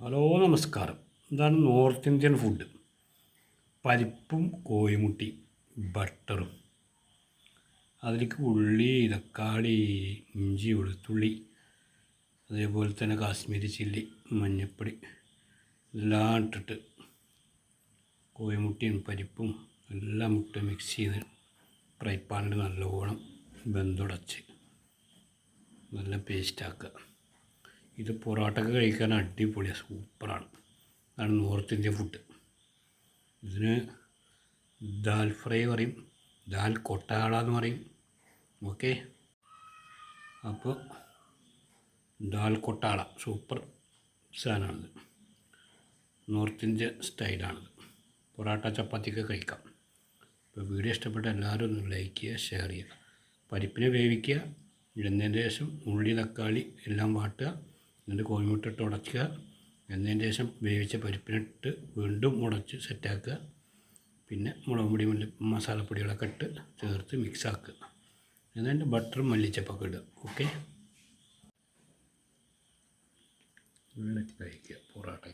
Hello നമസ്കാരം. ഇതാണ് north Indian food പരിപ്പും കോഴിമുട്ടിയും ബട്ടറും. അതിലേക്ക് ഉള്ളി തക്കാളി ഇഞ്ചി വെളുത്തുള്ളി അതേപോലെ തന്നെ കാശ്മീരി ചില്ലി മഞ്ഞപ്പൊടി എല്ലാം ഇട്ടിട്ട് കോഴിമുട്ടിയും പരിപ്പും എല്ലാം ഇട്ട് മിക്സ് ചെയ്ത് ഫ്രൈ പാനിൽ നല്ലോണം ബന്ധുടച്ച് നല്ല പേസ്റ്റാക്കുക ഇത് പൊറോട്ടക്ക് കഴിക്കാൻ അടിപൊളിയാണ് സൂപ്പറാണ്. അതാണ് നോർത്ത് ഇന്ത്യൻ ഫുഡ് ഇതിന് ദാൽ ഫ്രൈ പറയും ദാൽ കൊട്ടാള എന്ന് പറയും. ഓക്കെ? അപ്പോൾ ദാൽ കൊട്ടാള സൂപ്പർ സാധനമാണിത്. നോർത്ത് ഇന്ത്യ സ്റ്റൈലാണിത്. പൊറോട്ട ചപ്പാത്തിയൊക്കെ കഴിക്കാം. അപ്പോൾ വീഡിയോ ഇഷ്ടപ്പെട്ട എല്ലാവരും ഒന്ന് ലൈക്ക് ചെയ്യുക ഷെയർ ചെയ്യുക. പരിപ്പിനെ വേവിക്കുക ഇടുന്നതിന് ശേഷം ഉള്ളി തക്കാളി എല്ലാം വാട്ടുക. എന്നിട്ട് കോഴിമുട്ട ഇട്ട് ഉടയ്ക്കുക ശേഷം വേവിച്ച പരിപ്പിനിട്ട് വീണ്ടും ഉടച്ച് സെറ്റാക്കുക പിന്നെ മുളക് പൊടി മല്ലി മസാലപ്പൊടികളൊക്കെ ഇട്ട് ചേർത്ത് മിക്സാക്കുക എന്നിട്ട് ബട്ടറും മല്ലിച്ചപ്പൊക്കെ ഇടുക. ഓക്കെ കഴിക്കുക. പൊറോട്ട.